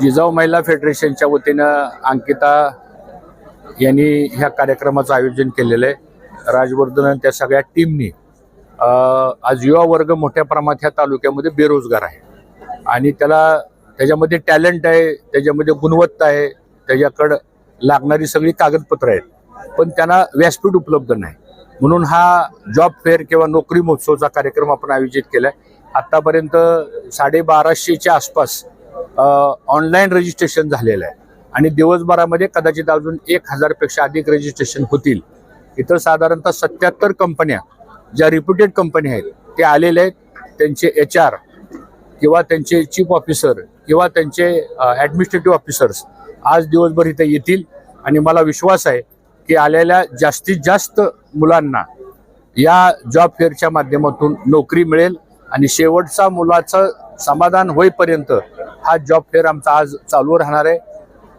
जिजाऊ महिला फेडरेशनच्या वतीनं अंकिता यांनी ह्या कार्यक्रमाचं आयोजन केलेलं आहे. राजवर्धन आणि त्या सगळ्या टीमनी आज युवा वर्ग मोठ्या प्रमाणात ह्या तालुक्यामध्ये बेरोजगार आहे. आणि त्याला त्याच्यामध्ये टॅलेंट आहे त्याच्यामध्ये गुणवत्ता आहे त्याच्याकडं लागणारी सगळी कागदपत्र आहेत. पण त्यांना व्यासपीठ उपलब्ध नाही. म्हणून हा जॉब फेअर किंवा नोकरी महोत्सवचा कार्यक्रम आपण आयोजित केला आहे आत्तापर्यंत साडेबाराशेच्या आसपास ऑनलाईन रजिस्ट्रेशन झालेलं आहे. आणि दिवसभरामध्ये कदाचित अजून एक हजारपेक्षा अधिक रजिस्ट्रेशन होतील. इथं साधारणतः सत्याहत्तर कंपन्या ज्या रिप्युटेड कंपन्या आहेत ते आलेले आहेत. त्यांचे एच आर किंवा त्यांचे चीफ ऑफिसर किंवा त्यांचे ॲडमिनिस्ट्रेटिव्ह ऑफिसर्स आज दिवसभर इथे येतील. आणि मला विश्वास आहे की आलेल्या जास्तीत जास्त मुलांना या जॉब फेअरच्या माध्यमातून नोकरी मिळेल. आणि शेवटचा मुलाचं समाधान होईपर्यंत हा जॉब फेअर आमचा आज चालू राहणार आहे.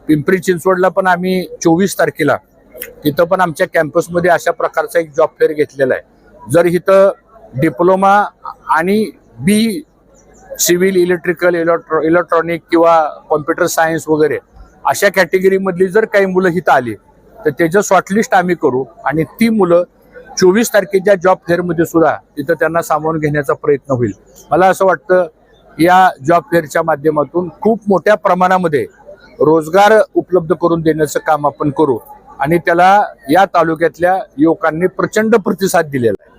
पिंपरी चिंचवडला पण आम्ही चोवीस तारखेला तिथं पण आमच्या कॅम्पसमध्ये अशा प्रकारचा एक जॉब फेअर घेतलेला आहे. जर इथं डिप्लोमा आणि B civil electrical electro electronic किंवा कॉम्प्युटर सायन्स वगैरे अशा कॅटेगरीमधली जर काही मुलं इथं आली तर त्याचं शॉर्टलिस्ट आम्ही करू आणि ती मुलं चोवीस तारखेच्या जॉब फेअरमध्ये सुद्धा तिथं त्यांना सामावून घेण्याचा प्रयत्न होईल. मला असं वाटतं या जॉब फेअरच्या माध्यमातून खूप मोठ्या प्रमाणामध्ये रोजगार उपलब्ध करून देण्याचं काम आपण करू. आणि त्याला या तालुक्यातल्या युवकांनी प्रचंड प्रतिसाद दिलेला आहे.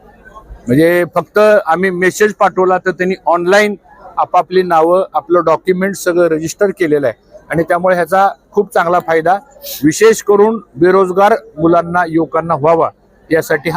म्हणजे फक्त आम्ही मेसेज पाठवला तर त्यांनी ऑनलाईन आपापली नावं आपलं डॉक्युमेंट सगळं रजिस्टर केलेलं आहे. आणि त्यामुळे ह्याचा खूप चांगला फायदा विशेष करून बेरोजगार मुलांना युवकांना व्हावा यासाठी हा